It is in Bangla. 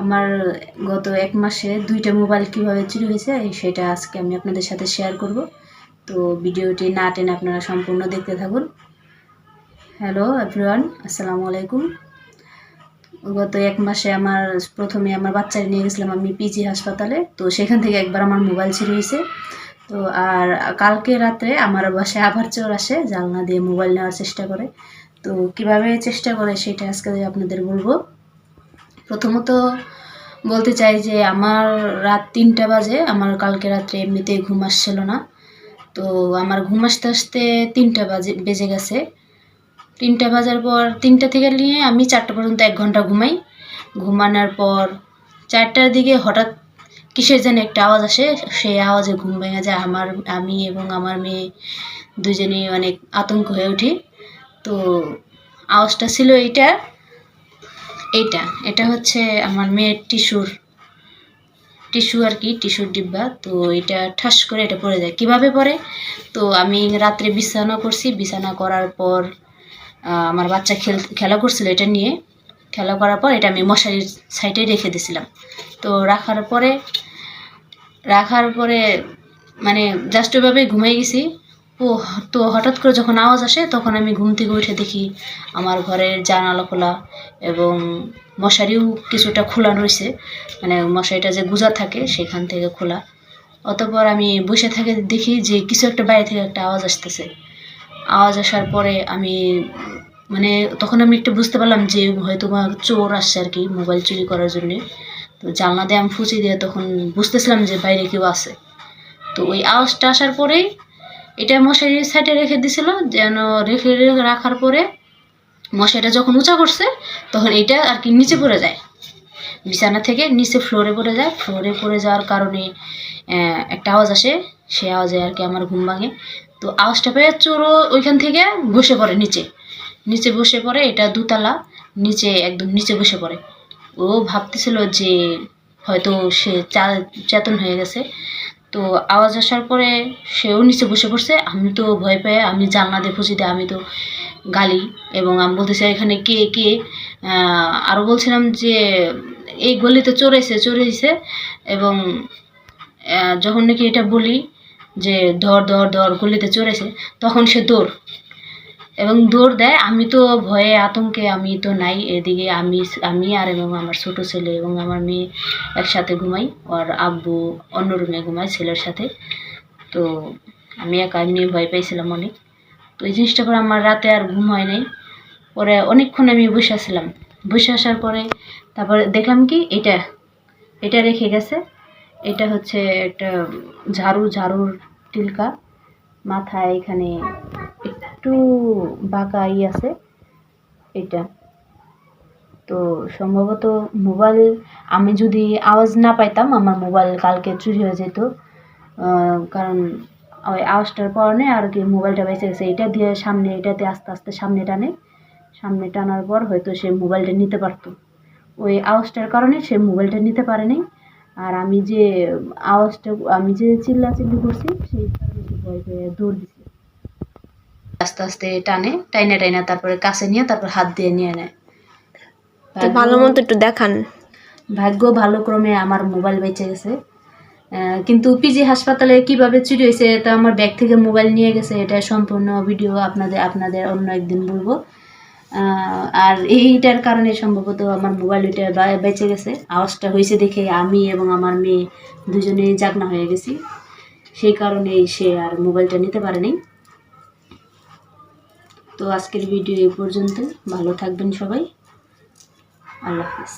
আমার, গত এক মাসে দুইটা মোবাইল কীভাবে চুরি হয়েছে, সেটা আজকে আমি আপনাদের সাথে শেয়ার করব। তো ভিডিওটি না টেনে আপনারা সম্পূর্ণ দেখতে থাকুন। হ্যালো এভরিওয়ান আসসালামু আলাইকুম। গত এক মাসে আমার, প্রথমে আমার বাচ্চাকে নিয়ে গেছিলাম আমি পিজি হাসপাতালে, তো সেখান থেকে একবার আমার মোবাইল চুরি হয়েছে। তো আর কালকে রাতে আমার বাসায় আবার চোর আসে জানলা দিয়ে মোবাইল নেওয়ার চেষ্টা করে। তো কীভাবে চেষ্টা করে সেটা আজকে আপনাদের বলব। প্রথমত বলতে চাই যে আমার রাত তিনটা বাজে, আমার কালকে রাত্রে এমনিতেই ঘুম আসছিল না। তো আমার ঘুম আসতে আসতে তিনটা বাজে, বেজে গেছে। তিনটা বাজার পর, তিনটা থেকে নিয়ে আমি চারটা পর্যন্ত এক ঘণ্টা ঘুমাই। ঘুমানোর পর চারটার দিকে হঠাৎ কিসের যেন একটা আওয়াজ আসে, সেই আওয়াজে ঘুম ভেঙে যায় আমার, আমি এবং আমার মেয়ে দুজনেই অনেক আতঙ্ক হয়ে উঠি। তো আওয়াজটা ছিল এইটা এইটা, এটা হচ্ছে আমার মেয়ের টিস্যুর, টিস্যু আর কি, টিস্যুর ডিব্বা। তো এটা ঠাস করে এটা পড়ে যায়। কীভাবে পড়ে? তো আমি রাত্রে বিছানা করছি। বিছানা করার পর আমার বাচ্চা খেল, খেলা করছিল এটা নিয়ে। খেলা করার পর এটা আমি মশারির সাইডে রেখে দিয়েছিলাম। তো রাখার পরে রাখার পরে মানে জাস্ট ওইভাবে ঘুমাই গেছি। ও, তো হঠাৎ করে যখন আওয়াজ আসে, তখন আমি ঘুম থেকে উঠে দেখি আমার ঘরের জানালা খোলা এবং মশারিও কিছুটা খোলা রয়েছে। মানে মশারিটা যে গুজা থাকে, সেখান থেকে খোলা। অতপর আমি বসে থাকে দেখি যে কিছু একটা বাইরে থেকে একটা আওয়াজ আসতেছে। আওয়াজ আসার পরে আমি মানে তখন আমি একটু বুঝতে পারলাম যে হয়তো বা চোর আসছে আর কি মোবাইল চুরি করার জন্যে। তো জানলা দিয়ে আমি ফুচি দিয়ে তখন বুঝতেছিলাম যে বাইরে কেউ আছে। তো ওই আওয়াজটা আসার পরেই এটা মশারির সাইডে রেখে দিছিল, যেন রেখে রেখে রাখার পরে মশারিটা যখন উঁচা করছে, তখন এটা আর কি নিচে পড়ে যায়। বিছানা থেকে নিচে ফ্লোরে পড়ে যায়। ফ্লোরে পড়ে যাওয়ার কারণে একটা আওয়াজ আসে। সেই আওয়াজে আর কি আমার ঘুম ভাঙে। তো আওয়াজটা পেয়ে চোরও ওইখান থেকে বসে পড়ে নিচে। নিচে বসে পড়ে, এটা দুতলা, নিচে একদম নিচে বসে পড়ে। ও ভাবতেছিল যে হয়তো সে চেতন হয়ে গেছে। তো আওয়াজ আসার পরে সেও নিচে বসে পড়ছে। আমি তো ভয় পেয়ে আমি জানলা দেখো যদি আমি তো গালি এবং আমি বলতেছি, এখানে কে কে? আরও বলছিলাম যে, এই গলিতে চড়েছে চোরেছে এবং যখন নাকি এটা বলি যে, ধর ধর ধর, গলিতে চড়েছে তখন সে দৌড়। এবং দৌড় দেয়। আমি তো ভয়ে আতঙ্কে আমি তো নাই, এদিকে আমি আমি আর এবং আমার ছোট ছেলে এবং আমার মেয়ে একসাথে ঘুমাই। আর আব্বু অন্য রুমে ঘুমাই ছেলের সাথে। তো আমি একা, এমনি ভয় পাইছিলাম অনেক। তো এই জিনিসটা পরে আমার রাতে আর ঘুম হয় নাই। পরে অনেকক্ষণ আমি বসে আসলাম বসে আসার পরে তারপরে দেখলাম কি এটা এটা রেখে গেছে। এটা হচ্ছে একটা ঝাড়ু, ঝাড়ুর টিলকা। মাথায় এখানে একটু বাঁকা ই আছে এটা। তো সম্ভবত মোবাইল, আমি যদি আওয়াজ না পাইতাম, আমার মোবাইল কালকে চুরি হয়ে যেত। কারণ ওই আওয়াজটার কারণে আর কি মোবাইলটা বেঁচে গেছে। এটা দিয়ে সামনে, এটাতে আস্তে আস্তে সামনে টানে। সামনে টানার পর হয়তো সে মোবাইলটা নিতে পারতো। ওই আওয়াজটার কারণে সে মোবাইলটা নিতে পারেনি। আর আমি যে আওয়াজটা, আমি যে চিল্লাচিল্লি করছি, সেই কারণে দৌড় দিছে। আস্তে আস্তে টানে টাইনা টাইনা তারপরে কাছে নিয়ে তারপর হাত দিয়ে নিয়ে নেয়। ভালো মতো একটু দেখান। ভাগ্য ভালো ক্রমে আমার মোবাইল বেঁচে গেছে। কিন্তু পিজি হাসপাতালে কীভাবে চুরি হয়েছে এটা আমার ব্যাগ থেকে মোবাইল নিয়ে গেছে এটা সম্পূর্ণ ভিডিও আপনাদের আপনাদের অন্য একদিন বলব। আর এইটার কারণে সম্ভবত আমার মোবাইল ওইটা বেঁচে গেছে। আওয়াজটা হয়েছে দেখে আমি এবং আমার মেয়ে দুজনেই জাগনা হয়ে গেছি। সেই কারণেই সে আর মোবাইলটা নিতে পারেনি তো আজকের ভিডিও এ পর্যন্ত ভালো থাকবেন সবাই। আল্লাহ হাফিজ।